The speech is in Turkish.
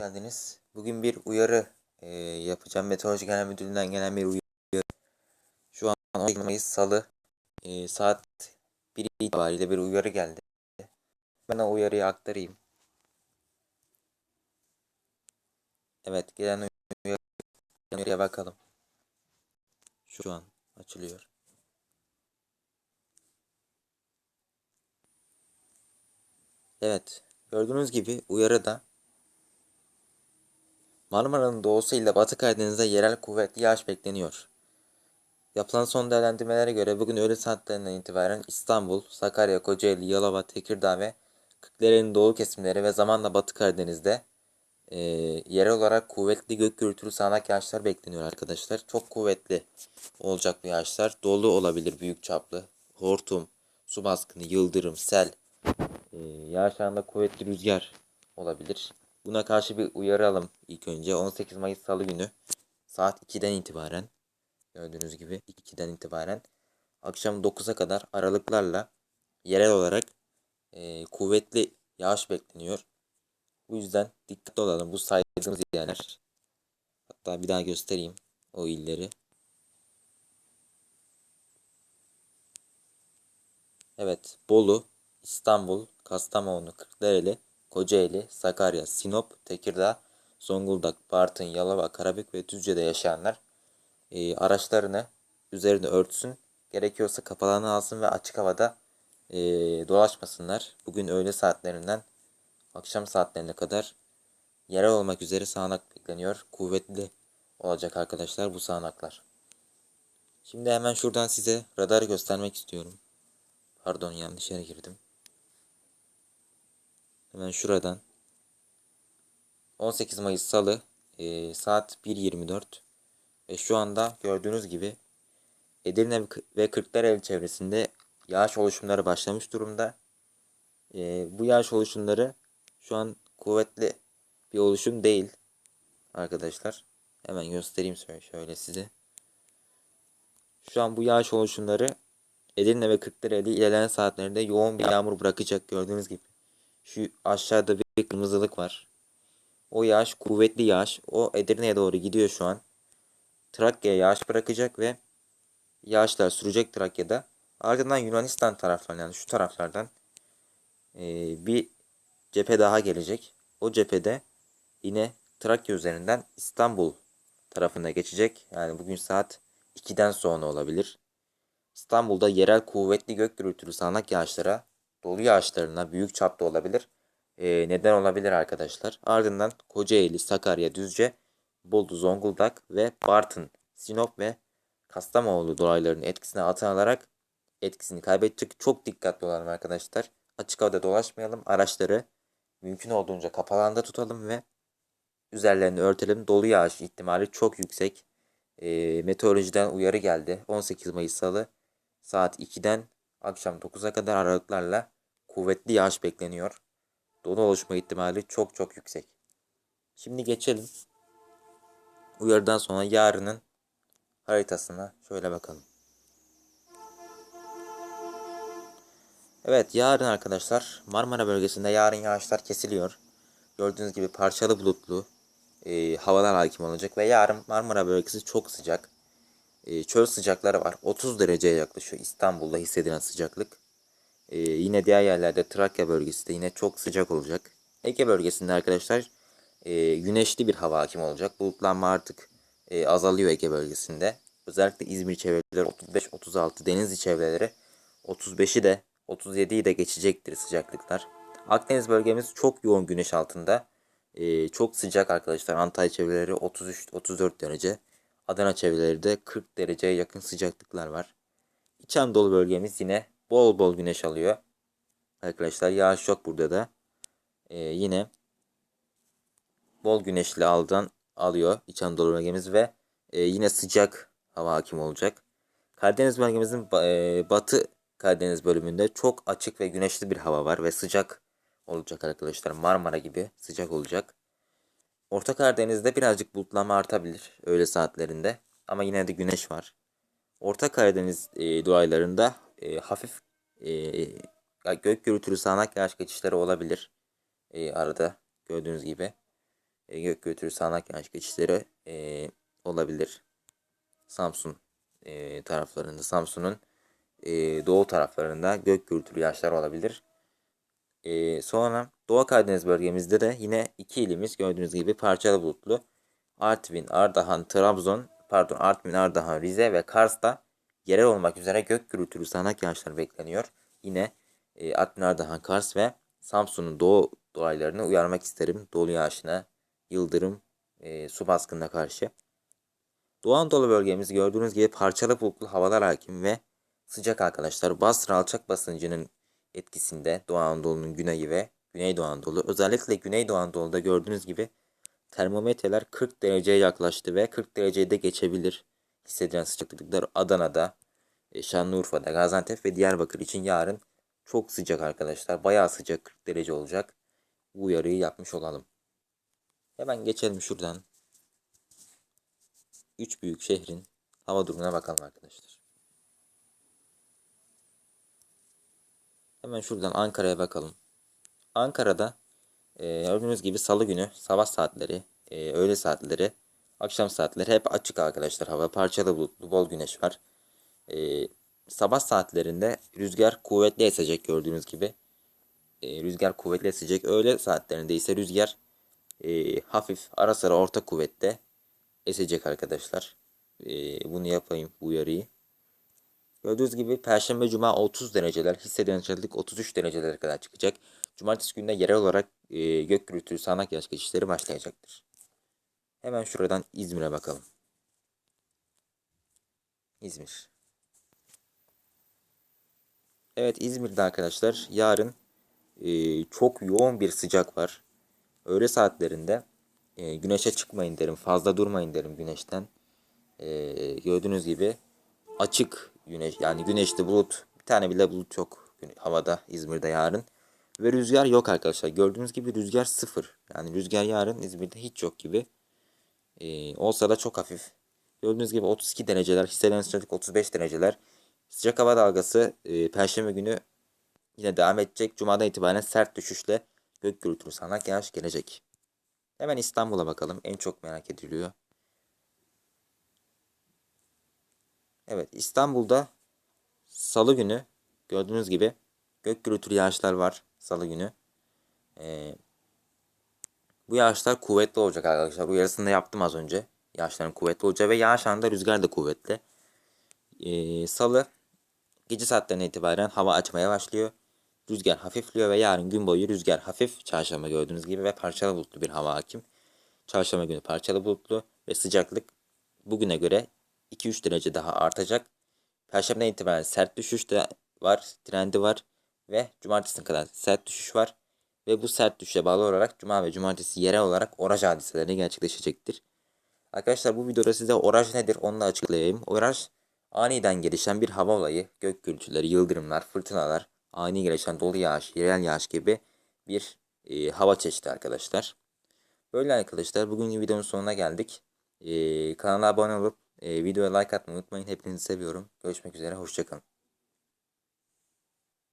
geldiniz. Bugün bir uyarı e, yapacağım. Meteoroloji Genel Müdürlüğü'nden gelen bir uyarı. Şu an 12 Mayıs Salı e, saat 1 itibariyle bir uyarı geldi. Ben o uyarıyı aktarayım. Evet gelen uyarı, uyarıya bakalım. Şu an açılıyor. Evet gördüğünüz gibi uyarıda Marmara'nın doğusu ile Batı Karadeniz'de yerel kuvvetli yağış bekleniyor. Yapılan son değerlendirmelere göre bugün öğle saatlerinden itibaren İstanbul, Sakarya, Kocaeli, Yalova, Tekirdağ ve Kırklareli'nin doğu kesimleri ve zamanla Batı Karadeniz'de e, yerel olarak kuvvetli gök gürültülü sağanak yağışlar bekleniyor arkadaşlar. Çok kuvvetli olacak bu yağışlar. Dolu olabilir büyük çaplı. Hortum, su baskını, e, yağış anında kuvvetli rüzgar olabilir. Buna karşı bir uyaralım ilk önce. 18 Mayıs Salı günü saat 2'den itibaren gördüğünüz gibi 2'den itibaren akşam 9'a kadar aralıklarla yerel olarak e, kuvvetli yağış bekleniyor. Bu yüzden dikkatli olalım bu saydığımız yerler. Hatta bir daha göstereyim o illeri. Evet, Bolu, İstanbul, Kastamonu, Kırklareli, Kocaeli, Sakarya, Sinop, Tekirdağ, Zonguldak, Bartın, Yalova, Karabük ve Düzce'de yaşayanlar e, araçlarını üzerine örtsün. Gerekiyorsa kafalarını alsın ve açık havada e, dolaşmasınlar. Bugün öğle saatlerinden akşam saatlerine kadar yerel olmak üzere sağanak bekleniyor. Kuvvetli olacak arkadaşlar bu sağanaklar. Şimdi hemen şuradan size radarı göstermek istiyorum. Pardon yanlış yere girdim. Hemen şuradan 18 Mayıs Salı e, saat 1.24 ve şu anda gördüğünüz gibi Edirne ve Kırklareli çevresinde yağış oluşumları başlamış durumda. E, bu yağış oluşumları şu an kuvvetli bir oluşum değil arkadaşlar. Hemen göstereyim şöyle size. Şu an bu yağış oluşumları Edirne ve Kırklareli ilerleyen saatlerinde yoğun bir yağmur bırakacak gördüğünüz gibi. Şu aşağıda bir kırmızılık var. O yağış kuvvetli yağış. O Edirne'ye doğru gidiyor şu an. Trakya'ya yağış bırakacak ve yağışlar sürecek Trakya'da. Ardından Yunanistan taraflarından yani şu taraflardan e, bir cephe daha gelecek. O cephede yine Trakya üzerinden İstanbul tarafına geçecek. Yani bugün saat 2'den sonra olabilir. İstanbul'da yerel kuvvetli gök gürültülü sağanak yağışlara, dolu yağışlarına büyük çapta olabilir. Ee, neden olabilir arkadaşlar. Ardından Kocaeli, Sakarya, Düzce, Bolu, Zonguldak ve Bartın, Sinop ve Kastamonu dolaylarının etkisine atılarak etkisini kaybedecek. Çok dikkatli olalım arkadaşlar. Açık havada dolaşmayalım. Araçları mümkün olduğunca kapalı tutalım ve üzerlerini örtelim. Dolu yağış ihtimali çok yüksek. E, meteorolojiden uyarı geldi. 18 Mayıs Salı saat 2'den akşam 9'a kadar aralıklarla kuvvetli yağış bekleniyor. Dolu oluşma ihtimali çok çok yüksek. Şimdi geçelim. Uyarıdan sonra yarının haritasına şöyle bakalım. Evet yarın arkadaşlar Marmara bölgesinde yarın yağışlar kesiliyor. Gördüğünüz gibi parçalı bulutlu e, havalar hakim olacak ve yarın Marmara bölgesi çok sıcak. E, çöl sıcakları var. 30 dereceye yaklaşıyor İstanbul'da hissedilen sıcaklık. E, yine diğer yerlerde Trakya bölgesi de yine çok sıcak olacak. Ege bölgesinde arkadaşlar e, güneşli bir hava hakim olacak. Bulutlanma artık e, azalıyor Ege bölgesinde. Özellikle İzmir çevreleri 35-36 Denizli çevreleri 35'i de 37'yi de geçecektir sıcaklıklar. Akdeniz bölgemiz çok yoğun güneş altında. Ee, çok sıcak arkadaşlar. Antalya çevreleri 33-34 derece. Adana çevreleri de 40 dereceye yakın sıcaklıklar var. İç Anadolu bölgemiz yine bol bol güneş alıyor. Arkadaşlar yağış yok burada da. Ee, yine bol güneşli aldan alıyor İç Anadolu bölgemiz ve e, yine sıcak hava hakim olacak. Karadeniz bölgemizin e, batı Karadeniz bölümünde çok açık ve güneşli bir hava var ve sıcak olacak arkadaşlar. Marmara gibi sıcak olacak. Orta Karadeniz'de birazcık bulutlanma artabilir öğle saatlerinde ama yine de güneş var. Orta Karadeniz e, duaylarında e, hafif e, gök gürültülü sağanak yağış geçişleri olabilir. E, arada gördüğünüz gibi. e, gök gürültülü sağanak yağış geçişleri e, olabilir. Samsun e, taraflarında, Samsun'un e, doğu taraflarında gök gürültülü yağışlar olabilir. E, sonra Doğu Karadeniz bölgemizde de yine iki ilimiz gördüğünüz gibi parçalı bulutlu. Artvin, Ardahan, Trabzon, pardon Artvin, Ardahan, Rize ve Kars'ta yerel olmak üzere gök gürültülü sağanak yağışlar bekleniyor. Yine e, Artvin, Ardahan, Kars ve Samsun'un doğu dolaylarını uyarmak isterim. Dolu yağışına, yıldırım, e, su baskınına karşı. Doğu Anadolu bölgemiz gördüğünüz gibi parçalı bulutlu havalar hakim ve sıcak arkadaşlar. Basra alçak basıncının etkisinde Doğu Anadolu'nun güneyi ve Güneydoğu Anadolu. Özellikle Güneydoğu Anadolu'da gördüğünüz gibi termometreler 40 dereceye yaklaştı ve 40 dereceyi de geçebilir. Hissedilen sıcaklıklar Adana'da, e, Şanlıurfa'da, Gaziantep ve Diyarbakır için yarın çok sıcak arkadaşlar. Bayağı sıcak 40 derece olacak. Bu uyarıyı yapmış olalım. Hemen geçelim şuradan. 3 büyük şehrin hava durumuna bakalım arkadaşlar. Hemen şuradan Ankara'ya bakalım. Ankara'da e, gördüğünüz gibi salı günü sabah saatleri, e, öğle saatleri, akşam saatleri hep açık arkadaşlar. Hava parçalı bulutlu, bol güneş var. E, sabah saatlerinde rüzgar kuvvetli esecek gördüğünüz gibi. E, rüzgar kuvvetli esecek. Öğle saatlerinde ise rüzgar e, hafif ara sıra orta kuvvette esecek arkadaşlar. E, bunu yapayım bu. Gördüğünüz gibi Perşembe Cuma 30 dereceler, hissedilen sıcaklık 33 derecelere kadar çıkacak. Cumartesi günde yerel olarak e, gök gürültülü sağanak yağış geçişleri başlayacaktır. Hemen şuradan İzmir'e bakalım. İzmir. Evet İzmir'de arkadaşlar yarın e, çok yoğun bir sıcak var. Öğle saatlerinde e, güneşe çıkmayın derim. Fazla durmayın derim güneşten. E, gördüğünüz gibi açık güneş yani güneşli bulut bir tane bile bulut yok havada İzmir'de yarın. Ve rüzgar yok arkadaşlar. Gördüğünüz gibi rüzgar sıfır. Yani rüzgar yarın İzmir'de hiç yok gibi. Ee, olsa da çok hafif. Gördüğünüz gibi 32 dereceler. Hissedilen sıcaklık 35 dereceler. Sıcak hava dalgası e, Perşembe günü yine devam edecek. Cuma'dan itibaren sert düşüşle gök gürültülü sağanak yağış gelecek. Hemen İstanbul'a bakalım. En çok merak ediliyor. Evet İstanbul'da salı günü gördüğünüz gibi gök gürültülü yağışlar var salı günü. Ee, bu yağışlar kuvvetli olacak arkadaşlar. Bu yarısını yaptım az önce. Yağışların kuvvetli olacağı ve yağış anında rüzgar da kuvvetli. Ee, salı gece saatlerine itibaren hava açmaya başlıyor. Rüzgar hafifliyor ve yarın gün boyu rüzgar hafif. Çarşamba gördüğünüz gibi ve parçalı bulutlu bir hava hakim. Çarşamba günü parçalı bulutlu ve sıcaklık bugüne göre 2-3 derece daha artacak. Perşembeden itibaren sert düşüş de var, trendi var ve cumartesine kadar sert düşüş var. Ve bu sert düşüşe bağlı olarak cuma ve cumartesi yerel olarak oraj hadiseleri gerçekleşecektir. Arkadaşlar bu videoda size oraj nedir onu da açıklayayım. Oraj aniden gelişen bir hava olayı, gök gürültüleri, yıldırımlar, fırtınalar, ani gelişen dolu yağış, yerel yağış gibi bir e, hava çeşidi arkadaşlar. Böyle arkadaşlar bugün videonun sonuna geldik. E, kanala abone olup e, videoya like atmayı unutmayın. Hepinizi seviyorum. Görüşmek üzere. Hoşçakalın.